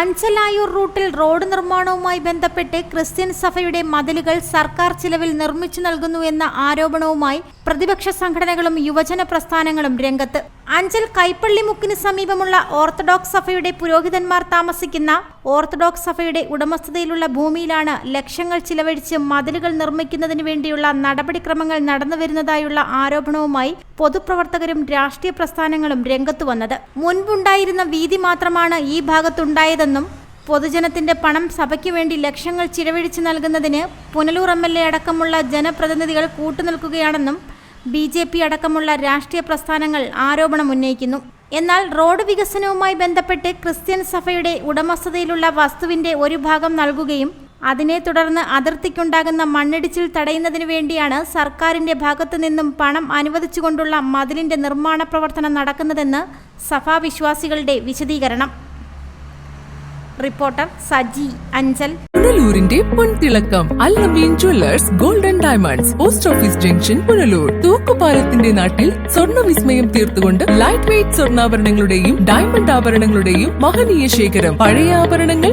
അഞ്ചലായൂർ റൂട്ടിൽ റോഡ് നിർമ്മാണവുമായി ബന്ധപ്പെട്ട് ക്രിസ്ത്യൻ സഭയുടെ മതിലുകൾ സർക്കാർ ചിലവിൽ നിർമ്മിച്ചു നൽകുന്നു എന്ന ആരോപണവുമായി പ്രതിപക്ഷ സംഘടനകളും യുവജന പ്രസ്ഥാനങ്ങളും രംഗത്ത്. അഞ്ചൽ കൈപ്പള്ളിമുക്കിന് സമീപമുള്ള ഓർത്തഡോക്സ് സഭയുടെ പുരോഹിതന്മാർ താമസിക്കുന്ന ഓർത്തഡോക്സ് സഭയുടെ ഉടമസ്ഥതയിലുള്ള ഭൂമിയിലാണ് ലക്ഷങ്ങൾ ചിലവഴിച്ച് മതിലുകൾ നിർമ്മിക്കുന്നതിന് വേണ്ടിയുള്ള നടപടിക്രമങ്ങൾ നടന്നുവരുന്നതായുള്ള ആരോപണവുമായി പൊതുപ്രവർത്തകരും രാഷ്ട്രീയ പ്രസ്ഥാനങ്ങളും രംഗത്തു വന്നത്. മുൻപുണ്ടായിരുന്ന വീതി മാത്രമാണ് ഈ ഭാഗത്തുണ്ടായതെന്നും പൊതുജനത്തിന്റെ പണം സഭയ്ക്ക് വേണ്ടി ലക്ഷങ്ങൾ ചിലവഴിച്ച് നൽകുന്നതിന് പുനലൂർ എം എൽ എ അടക്കമുള്ള ജനപ്രതിനിധികൾ കൂട്ടുനിൽക്കുകയാണെന്നും ബി ജെ പി അടക്കമുള്ള രാഷ്ട്രീയ പ്രസ്ഥാനങ്ങൾ ആരോപണം ഉന്നയിക്കുന്നു. എന്നാൽ റോഡ് വികസനവുമായി ബന്ധപ്പെട്ട് ക്രിസ്ത്യൻ സഭയുടെ ഉടമസ്ഥതയിലുള്ള വസ്തുവിന്റെ ഒരു ഭാഗം നൽകുകയും അതിനെ തുടർന്ന് അതിർത്തിക്കുണ്ടാകുന്ന മണ്ണിടിച്ചിൽ തടയുന്നതിനു വേണ്ടിയാണ് സർക്കാരിന്റെ ഭാഗത്തു നിന്നും പണം അനുവദിച്ചുകൊണ്ടുള്ള മതിലിന്റെ നിർമ്മാണ പ്രവർത്തനം നടക്കുന്നതെന്ന് സഭാവിശ്വാസികളുടെ വിശദീകരണം. റിപ്പോർട്ടർ സജി അഞ്ചൽ. പുനലൂരിന്റെ പൊൻതിളക്കം Allameen jewellers golden diamonds post office junction Punalur. തൂക്കുപാലത്തിന്റെ നാട്ടിൽ സ്വർണ വിസ്മയം തീർത്തുകൊണ്ട് ലൈറ്റ് വെയ്റ്റ് സ്വർണാഭരണങ്ങളുടെയും ഡയമണ്ട് ആഭരണങ്ങളുടെയും മഹനീയ ശേഖരം. പഴയ ആഭരണങ്ങൾ